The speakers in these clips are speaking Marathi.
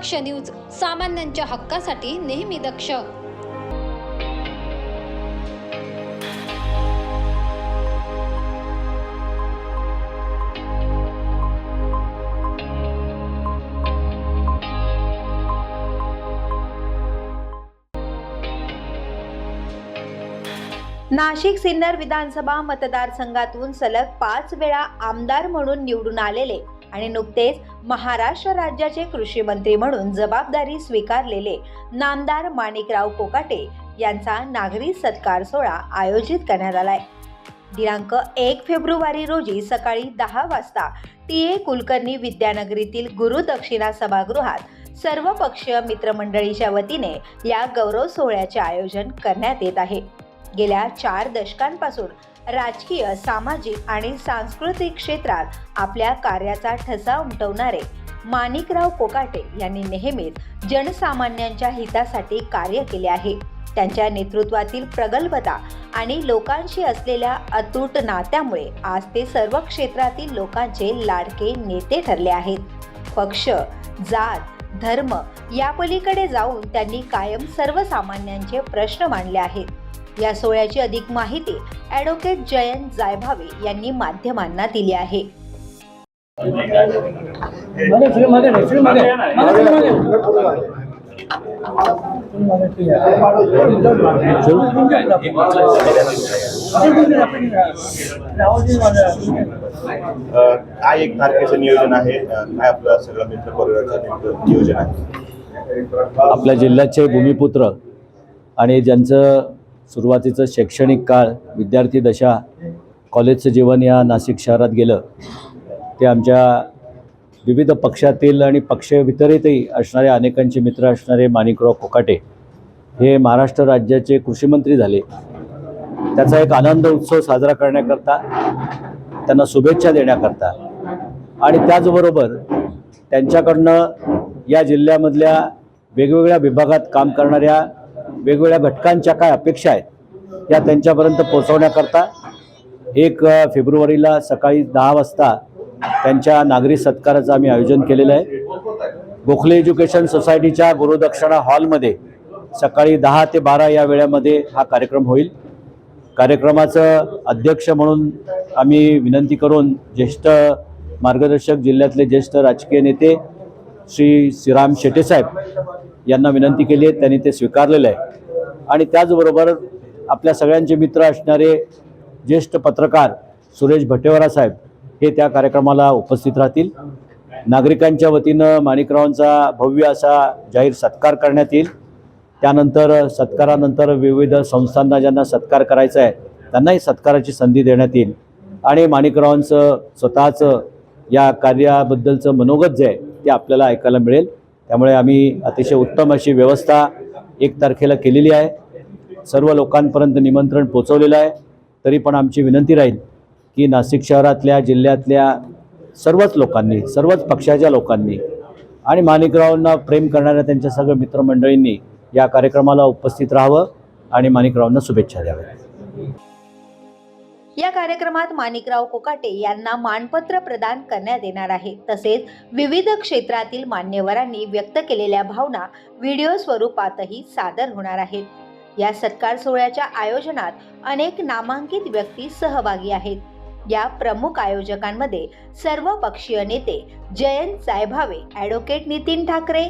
दक्ष न्यूज सामान्यांच्या हक्कासाठी नेहमी दक्ष. नाशिक सिन्नर विधानसभा मतदारसंघातून सलग पाच वेळा आमदार म्हणून निवडून आलेले आणि नुकतेच महाराष्ट्र राज्याचे कृषी मंत्री म्हणून जबाबदारी स्वीकारलेले नामदार माणिकराव कोकाटे यांचा नागरी सत्कार सोहळा आयोजित करण्यात आलाय. दिनांक एक फेब्रुवारी रोजी सकाळी दहा वाजता टी ए कुलकर्णी विद्यानगरीतील गुरुदक्षिणा सभागृहात सर्व पक्षीय मित्रमंडळीच्या वतीने या गौरव सोहळ्याचे आयोजन करण्यात येत आहे. गेल्या चार दशकांपासून राजकीय सामाजिक आणि सांस्कृतिक क्षेत्रात आपल्या कार्याचा ठसा उमटवणारे माणिकराव कोकाटे यांनी नेहमीच जनसामान्यांच्या हितासाठी कार्य केले आहे. त्यांच्या नेतृत्वातील प्रगल्भता आणि लोकांशी असलेल्या अतूट नात्यामुळे आज ते सर्व क्षेत्रातील लोकांचे लाडके नेते ठरले आहेत. पक्ष जात धर्म या पलीकडे जाऊन त्यांनी कायम सर्वसामान्यांचे प्रश्न मांडले आहेत. या सोहळ्याची अधिक माहिती ॲडव्होकेट जयंत जायभावे यांनी माध्यमांना दिली आहे. काय एक तारखेचं नियोजन आहे? काय आपलं सगळं मित्र परिवाराचं नियोजन आहे? आपल्या जिल्ह्याचे भूमिपुत्र आणि ज्यांचं सुरुवातीचं शैक्षणिक काळ विद्यार्थी दशा कॉलेजचं जीवन या नाशिक शहरात गेलं. ते आमच्या विविध पक्षातील आणि पक्षवितरितही असणारे अनेकांचे मित्र असणारे माणिकराव कोकाटे हे महाराष्ट्र राज्याचे कृषीमंत्री झाले. त्याचा एक आनंद उत्सव साजरा करण्याकरता त्यांना शुभेच्छा देण्याकरता आणि त्याचबरोबर त्यांच्याकडनं या जिल्ह्यामधल्या वेगवेगळ्या विभागात काम करणाऱ्या वेगवेगळ्या घटकांच्या काय अपेक्षा आहेत या त्यांच्यापर्यंत पोहोचवण्याकरता एक फेब्रुवारीला सकाळी दहा वाजता त्यांच्या नागरी सत्काराचं आम्ही आयोजन केलेलं आहे. गोखले एज्युकेशन सोसायटीच्या गुरुदक्षिणा हॉलमध्ये सकाळी दहा ते बारा या वेळेमध्ये हा कार्यक्रम होईल. कार्यक्रमाचं अध्यक्ष म्हणून आम्ही विनंती करून ज्येष्ठ मार्गदर्शक जिल्ह्यातले ज्येष्ठ राजकीय नेते श्री श्रीराम शेटेसाहेब यांना विनंती केली आहे त्यांनी ते स्वीकारलेलं आहे. आणि त्याचबरोबर आपल्या सगळ्यांचे मित्र असणारे ज्येष्ठ पत्रकार सुरेश भट्टेवारा साहेब हे त्या कार्यक्रमाला उपस्थित राहतील. नागरिकांच्या वतीनं माणिकरावांचा भव्य असा जाहीर सत्कार करण्यात येईल. त्यानंतर सत्कारानंतर विविध संस्थांना ज्यांना सत्कार करायचा आहे त्यांनाही सत्काराची संधी देण्यात येईल. आणि माणिकरावांचं स्वतःचं या कार्याबद्दलचं मनोगत जे आहे ते आपल्याला ऐकायला मिळेल. त्यामुळे आम्ही अतिशय उत्तम अशी व्यवस्था एक तारखेला केलेली आहे. सर्व लोकांपर्यंत निमंत्रण पोचवलेलं आहे. तरी पण आमची विनंती राहील की नाशिक शहरातल्या जिल्ह्यातल्या सर्वच लोकांनी सर्वच पक्षाच्या लोकांनी आणि माणिकरावांना प्रेम करणाऱ्या त्यांच्या सगळ्या मित्रमंडळींनी या कार्यक्रमाला उपस्थित राहावं आणि माणिकरावांना शुभेच्छा द्याव्या. या कार्यक्रमात माणिकराव कोकाटे यांना मानपत्र प्रदान करण्यात येणार आहे. तसेच विविध क्षेत्रातील मान्यवरांनी व्यक्त केलेल्या भावना व्हिडिओ स्वरूपातही सादर होणार आहेत. या सत्कार सोहळ्याच्या आयोजनात अनेक नामांकित व्यक्ती सहभागी आहेत. या प्रमुख आयोजकांमध्ये सर्व पक्षीय नेते जयंत सायभावे ॲडव्होकेट नितीन ठाकरे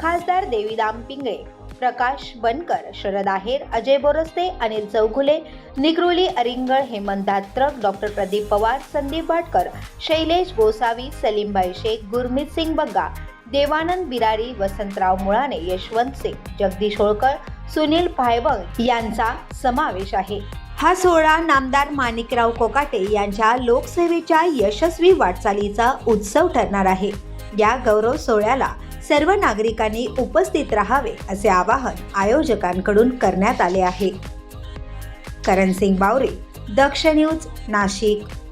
खासदार देवीदाम पिंगळे प्रकाश बनकर शरद आहेर अजय बोरस्ते अनिल चौघुले निगरोली अरिंगळ हेमंत दात्रक डॉक्टर प्रदीप पवार संदीप भाटकर शैलेश गोसावी सलीमभाई शेख गुरमीत सिंग बग्गा देवानंद बिरारी वसंतराव मुळाने यशवंत सिंग जगदीश होळकर सुनील भायबंग यांचा समावेश आहे. हा सोहळा नामदार माणिकराव कोकाटे यांच्या लोकसेवेच्या यशस्वी वाटचालीचा उत्सव ठरणार आहे. या गौरव सोहळ्याला सर्व नागरिकांनी उपस्थित राहावे असे आवाहन आयोजकांकडून करण्यात आले आहे. करण सिंग बावरे दक्ष न्यूज नाशिक.